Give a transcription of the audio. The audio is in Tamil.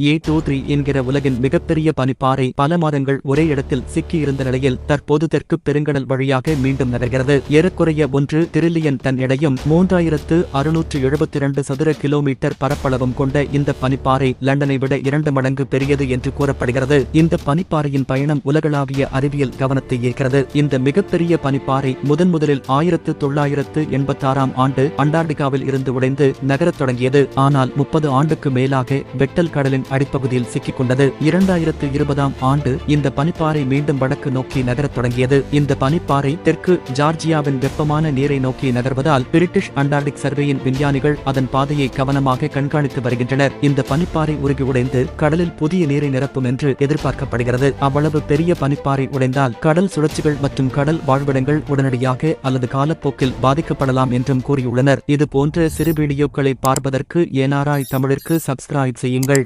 ஏ டூ த்ரீ என்கிற உலகின் மிகப்பெரிய பனிப்பாறை பல மாதங்கள் ஒரே இடத்தில் சிக்கியிருந்த நிலையில் தற்போது தெற்கு பெருங்கடல் வழியாக மீண்டும் நகர்கிறது. ஏறக்குறைய ஒன்று டிரில்லியன் டன் எடையும் மூன்றாயிரத்து அறுநூற்று எழுபத்தி இரண்டு சதுர கிலோமீட்டர் பரப்பளவும் கொண்ட இந்த பனிப்பாறை லண்டனை விட இரண்டு மடங்கு பெரியது என்று கூறப்படுகிறது. இந்த பனிப்பாறையின் பயணம் உலகளாவிய அறிவியல் கவனத்தை ஈர்க்கிறது. இந்த மிகப்பெரிய பனிப்பாறை முதன் முதலில் ஆயிரத்து தொள்ளாயிரத்து எண்பத்தாறாம் ஆண்டு அண்டார்டிகாவில் இருந்து உடைந்து நகரத் தொடங்கியது. ஆனால் முப்பது ஆண்டுக்கு மேலாக வெட்டல் கடலின் அடிப்பகுதியில் சிக்கிக் கொண்டது இரண்டாயிரத்து இருபதாம் ஆண்டு இந்த பனிப்பாறை மீண்டும் வடக்கு நோக்கி நகரத் தொடங்கியது. இந்த பனிப்பாறை தெற்கு ஜார்ஜியாவின் வெப்பமான நீரை நோக்கி நகர்வதால் பிரிட்டிஷ் அண்டார்டிக் சர்வேயின் விஞ்ஞானிகள் அதன் பாதையை கவனமாக கண்காணித்து வருகின்றனர். இந்த பனிப்பாறை உருகி உடைந்து கடலில் புதிய நீரை நிரப்பும் என்று எதிர்பார்க்கப்படுகிறது. அவ்வளவு பெரிய பனிப்பாறை உடைந்தால் கடல் சுழற்சிகள் மற்றும் கடல் வாழ்விடங்கள் உடனடியாக அல்லது காலப்போக்கில் பாதிக்கப்படலாம் என்றும் கூறியுள்ளனர். இது போன்ற சிறு வீடியோக்களை பார்ப்பதற்கு ஏனாராய் தமிழிற்கு சப்ஸ்கிரைப் செய்யுங்கள்.